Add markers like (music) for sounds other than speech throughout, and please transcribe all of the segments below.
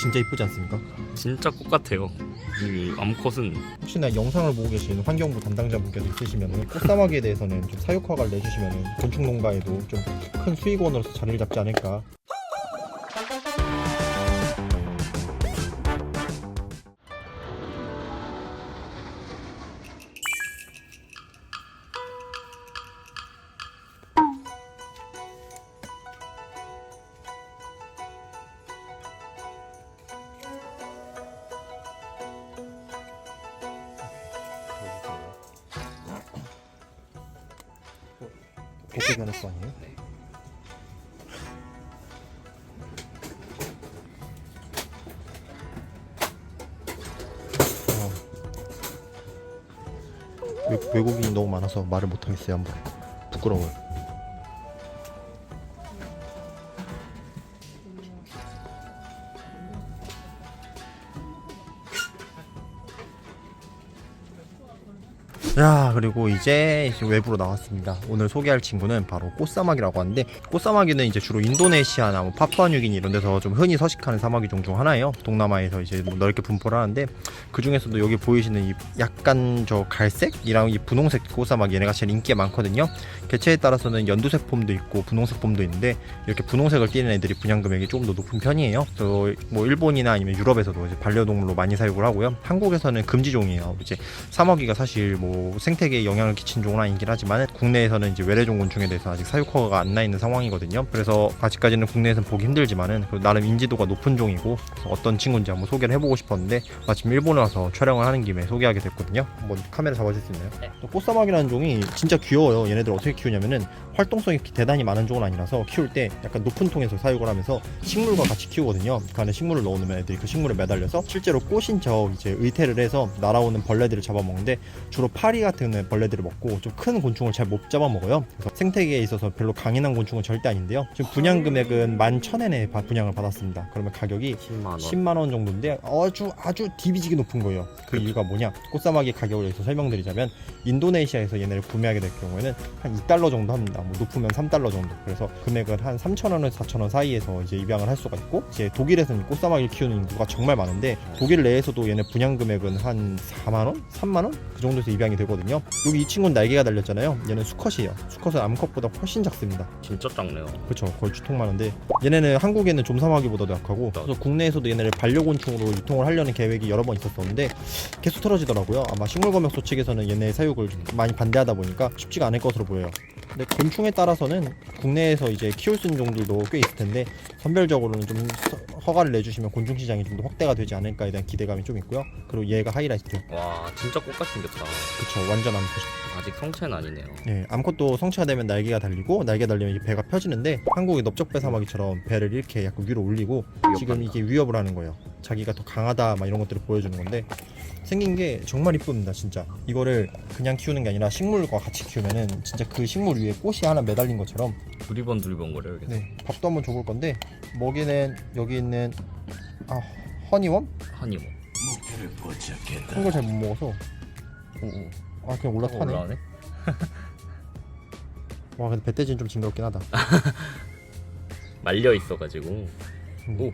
진짜 이쁘지 않습니까? 진짜 꽃 같아요. 이 암컷은 혹시나 영상을 보고 계신 환경부 담당자분께서 있으시면 꽃사마귀에 대해서는 좀 사육 허가를 내주시면 곤충 농가에도 좀 큰 수익원으로서 자리를 잡지 않을까 곱게 변했어 아니에요? 어. 외, 외국인이 너무 많아서 말을 못하겠어요 한번 부끄러워요 자 그리고 이제 외부로 나왔습니다. 오늘 소개할 친구는 바로 꽃사마귀라고 하는데 꽃사마귀는 이제 주로 인도네시아나 뭐 파푸아뉴기니 이런 데서 좀 흔히 서식하는 사마귀 종 중 하나예요. 동남아에서 이제 뭐 넓게 분포를 하는데 그 중에서도 여기 보이시는 이 약간 저 갈색이랑 이 분홍색 꽃사마귀 얘네가 제일 인기가 많거든요. 개체에 따라서는 연두색 폼도 있고 분홍색 폼도 있는데 이렇게 분홍색을 띠는 애들이 분양 금액이 조금 더 높은 편이에요. 또뭐 일본이나 아니면 유럽에서도 이제 반려동물로 많이 사육을 하고요. 한국에서는 금지종이에요. 이제 사마귀가 사실 뭐 생태계에 영향을 끼친 종은 아니긴 하지만 국내에서는 이제 외래종 곤충에 대해서 아직 사육 허가가 안 나 있는 상황이거든요. 그래서 아직까지는 국내에서는 보기 힘들지만은 나름 인지도가 높은 종이고 어떤 친구인지 한번 소개를 해보고 싶었는데 마침 일본에 와서 촬영을 하는 김에 소개하게 됐거든요. 한번 카메라 잡아줄 수 있나요? 네. 또 꽃사막이라는 종이 진짜 귀여워요. 얘네들 어떻게 키우냐면은 활동성이 대단히 많은 종은 아니라서 키울 때 약간 높은 통에서 사육을 하면서 식물과 같이 키우거든요. 그 안에 식물을 넣어놓으면 애들이 그 식물에 매달려서 실제로 꽃인 척 이제 의태를 해서 날아오는 벌레들을 잡아먹는데 주로 파리 같은 벌레들을 먹고 좀 큰 곤충을 잘 못 잡아먹어요. 그래서 생태계에 있어서 별로 강인한 곤충은 절대 아닌데요. 지금 분양 금액은 11,000엔에 분양을 받았습니다. 그러면 가격이 10만 원. 10만 원 정도인데 아주 아주 디비지게 높은 거예요. 그 이유가 뭐냐? 꽃사마귀 가격을 여기서 설명드리자면 인도네시아에서 얘네를 구매하게 될 경우에는 한 2달러 정도 합니다. 뭐 높으면 3달러 정도. 그래서 금액은 한 3,000원에서 4,000원 사이에서 이제 입양을 할 수가 있고 이제 독일에서는 꽃사마귀를 키우는 인구가 정말 많은데 독일 내에서도 얘네 분양 금액은 한 4만 원, 3만 원 그 정도에서 입양이 되거든요. 여기 이 친구는 날개가 달렸잖아요. 얘는 수컷이에요. 수컷은 암컷보다 훨씬 작습니다. 진짜 작네요. 그렇죠 거의 주통 많은데 얘네는 한국에는 좀사마귀보다도 약하고 그래서 국내에서도 얘네를 반려곤충으로 유통을 하려는 계획이 여러 번 있었었는데 계속 틀어지더라고요 아마 식물검역소 측에서는 얘네 사육을 좀 많이 반대하다 보니까 쉽지가 않을 것으로 보여요 근데 곤충에 따라서는 국내에서 이제 키울 수 있는 종들도 꽤 있을 텐데 선별적으로는 좀 서- 허가를 내주시면 곤충 시장이 좀 더 확대가 되지 않을까에 대한 기대감이 좀 있고요 그리고 얘가 하이라이트 와 진짜 꽃같이 생겼다. 그쵸 완전 암컷 아직 성체는 아니네요. 네, 암컷도 성체가 되면 날개가 달리고 날개 달리면 이제 배가 펴지는데 한국의 넓적배 사마귀처럼 배를 이렇게 약간 위로 올리고 지금 이게 위협을 하는 거예요. 자기가 더 강하다 막 이런 것들을 보여주는 건데 생긴 게 정말 이쁩니다, 진짜. 이거를 그냥 키우는 게 아니라 식물과 같이 키우면은 진짜 그 식물 위에 꽃이 하나 매달린 것처럼 두리번 두리번 거려요. 계속. 네, 밥도 한번 줘볼 건데 먹이는 여기 있는 아 허니웜 한이모. 큰걸잘못 먹어서 오 오. 아 그냥 올라타네. 올라오네. (laughs) 와 근데 배돼지는 좀 징그럽긴 하다. (laughs) 말려 있어가지고. 음. 오.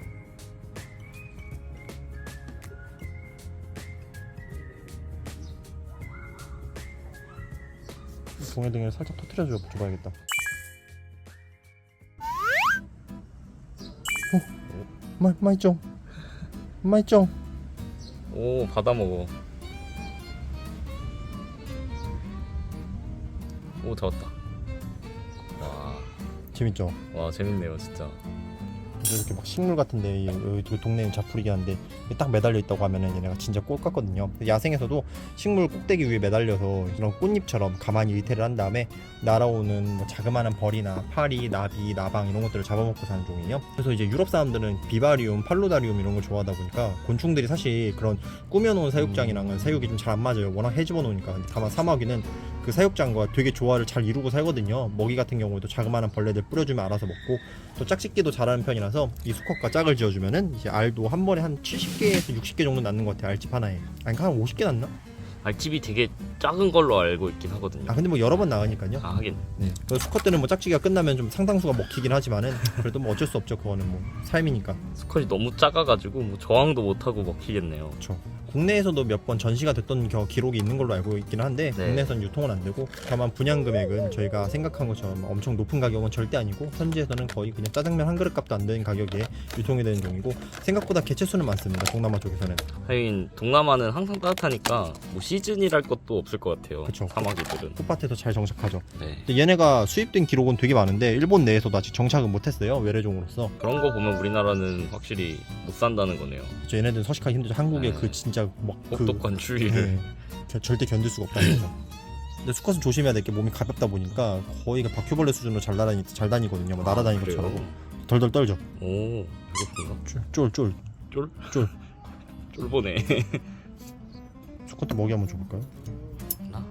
동해등을 살짝 터트려 줘 줘봐야겠다. 어, 마 마이 쫑, 마이 쫑. 오 받아 먹어. 오 잡았다. 와, 재밌죠? 와 재밌네요 진짜. 이렇게 막 식물 같은데 여기 그 동네는 자풀이긴 한데 딱 매달려 있다고 하면은 얘네가 진짜 꽃 같거든요. 야생에서도 식물 꼭대기 위에 매달려서 이런 꽃잎처럼 가만히 의태를 한 다음에 날아오는 뭐 자그마한 벌이나 파리, 나비, 나방 이런 것들을 잡아먹고 사는 종이에요. 그래서 이제 유럽 사람들은 비바리움, 팔로다리움 이런 걸 좋아하다 보니까 곤충들이 사실 그런 꾸며놓은 사육장이랑은 사육이 좀 잘 안 맞아요. 워낙 해집어 놓으니까. 다만 사마귀는 그 사육장과 되게 조화를 잘 이루고 살거든요. 먹이 같은 경우에도 자그마한 벌레들 뿌려주면 알아서 먹고 또 짝짓기도 잘하는 편이라서 이 수컷과 짝을 지어주면은 이제 알도 한 번에 한 70개에서 60개 정도 낳는 것 같아요. 알집 하나에. 아니 한 50개 낳나? 알집이 되게 작은 걸로 알고 있긴 하거든요. 아 근데 뭐 여러 번 나가니까요. 아 하긴 네. 그 수컷 때는 뭐 짝짓기가 끝나면 좀 상당수가 먹히긴 하지만은 그래도 뭐 어쩔 수 없죠. 그거는 뭐 삶이니까. 수컷이 너무 작아가지고 뭐 저항도 못하고 먹히겠네요. 그렇죠. 국내에서도 몇 번 전시가 됐던 겨- 기록이 있는 걸로 알고 있긴 한데 네. 국내에선 유통은 안 되고 다만 분양 금액은 저희가 생각한 것처럼 엄청 높은 가격은 절대 아니고 현지에서는 거의 그냥 짜장면 한 그릇 값도 안 되는 가격에 유통이 되는 종이고 생각보다 개체 수는 많습니다. 동남아 쪽에서는. 하긴 동남아는 항상 따뜻하니까 뭐 시즌이랄 것도 없을 것 같아요. 그쵸. 사마귀들은. 풋밭에서 잘 정착하죠. 네. 근데 얘네가 수입된 기록은 되게 많은데 일본 내에서도 아직 정착은 못했어요. 외래종으로서. 그런 거 보면 우리나라는 확실히 못 산다는 거네요. 그쵸, 얘네들은 서식하기 힘들죠. 한국의 네. 그 진짜 막그 혹독한 추위를. 네. 겨- 절대 견딜 수가 없다는 거죠. 근데 수컷은 조심해야 될 게 몸이 가볍다 보니까 거의 그 바퀴벌레 수준으로 잘 날아다니 잘 다니거든요. 뭐 날아다니는 그래요? 것처럼 덜덜 떨죠. 오, 배고픈가? 쫄쫄. 쫄? 쫄. (laughs) 쫄보네. (laughs) 수컷도 먹이 한번 줘볼까요? 나?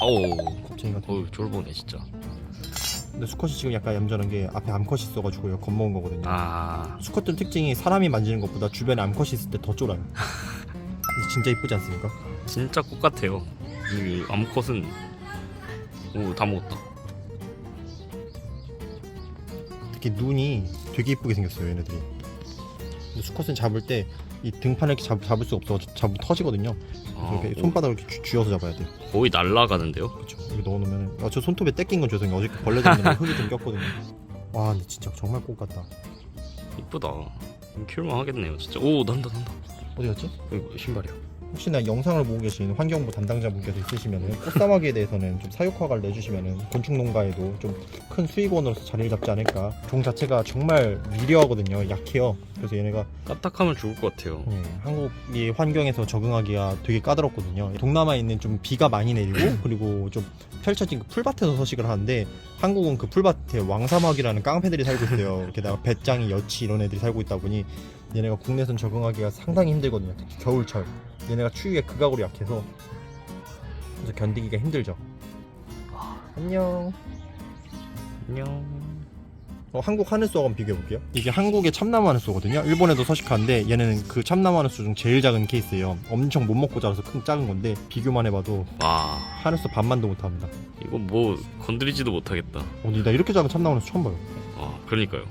어우, 겁쟁이 같은. 어우, 쫄보네 진짜. 근데 수컷이 지금 약간 얌전한 게 앞에 암컷이 있어가지고요. 겁먹은 거거든요. 아, 수컷들 특징이 사람이 만지는 것보다 주변에 암컷이 있을 때 더 쫄아요. (laughs) 근데 진짜 이쁘지 않습니까? 진짜 꽃 같아요. 이 암컷은 오, 다 먹었다. 특히 눈이 되게 이쁘게 생겼어요. 얘네들이. 근데 수컷은 잡을 때 이 등판을 이렇게 잡, 잡을 수 없어 잡으면 터지거든요. 아, 이렇게 오, 손바닥을 이렇게 쥐- 쥐어서 잡아야 돼요. 거의 날라가는데요? 그렇죠. 여기 넣어놓으면 아, 저 손톱에 떼낀 건 죄송해요. 어저께 벌레 잡는데 흙이 좀 꼈거든요. 와 근데 진짜 정말 꽃 같다. 이쁘다. 키울만 하겠네요, 진짜. 오, 난다, 난다. 어디 갔지? 이거 신발이야. 혹시나 영상을 보고 계신 환경부 담당자분께서 있으시면 꽃사마귀에 대해서는 좀 사육 허가를 내주시면 곤충 농가에도 좀 큰 수익원으로서 자리를 잡지 않을까. 종 자체가 정말 미려하거든요. 약해요. 그래서 얘네가 까딱하면 죽을 것 같아요. 예, 한국의 환경에서 적응하기가 되게 까다롭거든요. 동남아에 있는 좀 비가 많이 내리고 (clears throat) 그리고 좀 펼쳐진 그 풀밭에서 서식을 하는데 한국은 그 풀밭에 왕사막이라는 깡패들이 살고 있어요. 게다가 (laughs) 배짱이 여치 이런 애들이 살고 있다 보니 얘네가 국내선 적응하기가 상당히 힘들거든요. 특히 겨울철. 얘네가 추위에 극악으로 약해서 그래서 견디기가 힘들죠. 안녕. 안녕. 어, 한국 하늘소 한번 비교해 볼게요. 이게 한국의 참나무 하늘소거든요. 일본에도 서식하는데 얘네는 그 참나무 하늘소 중 제일 작은 케이스예요. 엄청 못 먹고 자라서 큰 작은 건데 비교만 해봐도 와, 하늘소 반만도 못합니다. 이거 뭐 건드리지도 못하겠다. 어, 근데 나 이렇게 작은 참나무 하늘소 처음 봐요. 아, 그러니까요.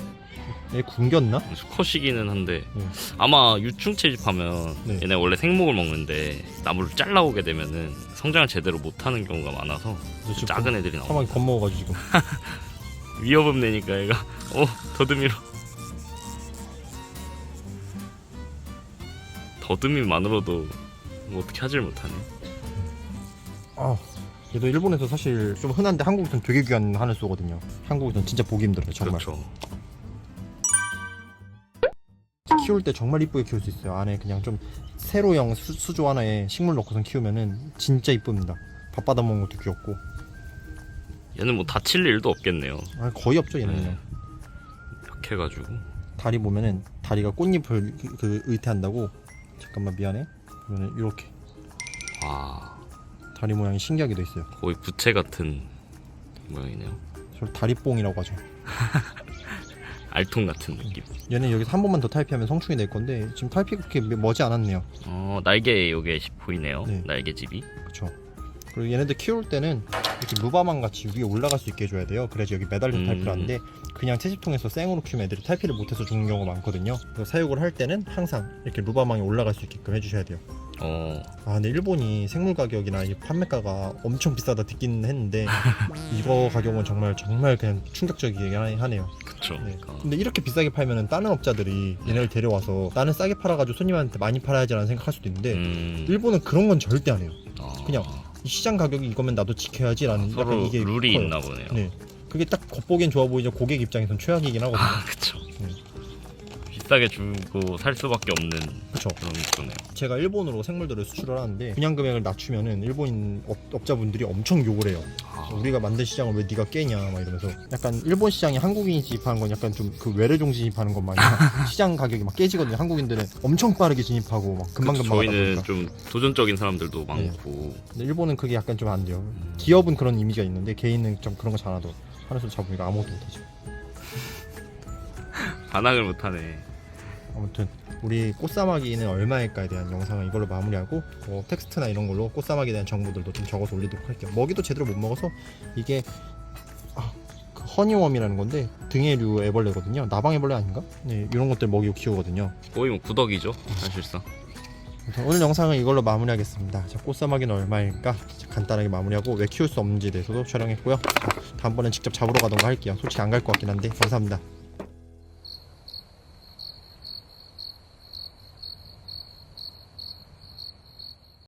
얘 굶겼나? 수컷이기는 한데 음. 아마 유충 채집하면 네. 얘네 원래 생목을 먹는데 나무를 잘라오게 되면은 성장을 제대로 못하는 경우가 많아서 지금 작은 애들이 나와 사막이 겁먹어가지고 지금. (laughs) 위협음 내니까 얘가 어 더듬이로 더듬이만으로도 뭐 어떻게 하질 못하네 아, 얘도 일본에서 사실 좀 흔한데 한국에선 되게 귀한 하늘소거든요. 한국에선 진짜 보기 힘들어요, 정말. 그렇죠 키울 때 정말 이쁘게 키울 수 있어요. 안에 그냥 좀 세로형 수, 수조 하나에 식물 넣고선 키우면은 진짜 이쁩니다. 밥 받아 먹는 것도 귀엽고. 얘는 뭐 다칠 일도 없겠네요 아, 거의 없죠, 얘는. 네. 이렇게 해가지고 다리 보면은 다리가 꽃잎을 그- 그 의태한다고 잠깐만 미안해 그러면 이렇게 와 다리 모양이 신기하게 돼 있어요 거의 부채 같은 모양이네요 저 다리뽕이라고 하죠 (laughs) 알통 같은 느낌. 얘는 여기서 한 번만 더 탈피하면 성충이 될 건데 지금 탈피가 그렇게 머지 않았네요. 어 날개 요게 보이네요. 네. 날개집이. 그쵸. 그리고 얘네들 키울 때는 이렇게 루바망 같이 위에 올라갈 수 있게 해줘야 돼요. 그래야지 여기 매달려서 음. 탈피를 하는데 그냥 채집통에서 생으로 키우면 애들이 탈피를 못해서 죽는 경우가 많거든요. 그래서 사육을 할 때는 항상 이렇게 루바망이 올라갈 수 있게끔 해주셔야 돼요 어 아 근데 일본이 생물 가격이나 이 판매가가 엄청 비싸다 듣긴 했는데 (laughs) 이거 가격은 정말 정말 그냥 충격적이긴 하- 하네요. 그쵸 네. 그러니까. 근데 이렇게 비싸게 팔면은 다른 업자들이 얘네를 데려와서 나는 싸게 팔아가지고 손님한테 많이 팔아야지라는 생각할 수도 있는데 음, 일본은 그런 건 절대 안 해요. 어, 그냥 이 시장 가격이 이거면 나도 지켜야지라는 약간 서로 이게 룰이 커요. 있나 보네요. 네. 그게 딱 겉보기엔 좋아 보이죠 고객 입장에선 최악이긴 하거든요. 아 그쵸. 네. 비싸게 주고 살 수밖에 없는 그쵸. 그런 거네요. 제가 일본으로 생물들을 수출을 하는데 분양 금액을 낮추면은 일본인 업, 업자분들이 엄청 욕을 해요. 아, 우리가 만든 시장을 왜 네가 깨냐 막 이러면서 약간 일본 시장이 한국인이 진입하는 건 약간 좀 그 외래종 진입하는 것 마냥 (laughs) 시장 가격이 막 깨지거든요. 한국인들은 엄청 빠르게 진입하고 막 금방 금방 하다 저희는 좀 도전적인 사람들도 많고. 근데 일본은 그게 약간 좀 안 돼요. 음, 기업은 그런 이미지가 있는데 개인은 좀 그런 거 잘하도 하늘소 잡으니까 아무것도 못하죠. (laughs) 반항을 못하네. 아무튼 우리 꽃사마귀는 얼마일까에 대한 영상은 이걸로 마무리하고 뭐 텍스트나 이런 걸로 꽃사마귀에 대한 정보들도 좀 적어서 올리도록 할게요. 먹이도 제대로 못 먹어서 이게 아, 그 허니웜이라는 건데 등에류 애벌레거든요. 나방 애벌레 아닌가? 네, 이런 것들 먹이고 키우거든요. 꼬이면 구덕이죠 사실상 아무튼 오늘 영상은 이걸로 마무리하겠습니다. 자, 꽃사마귀는 얼마일까? 자, 간단하게 마무리하고 왜 키울 수 없는지에 대해서도 촬영했고요. 자, 다음번엔 직접 잡으러 가던가 할게요. 솔직히 안 갈 것 같긴 한데 감사합니다.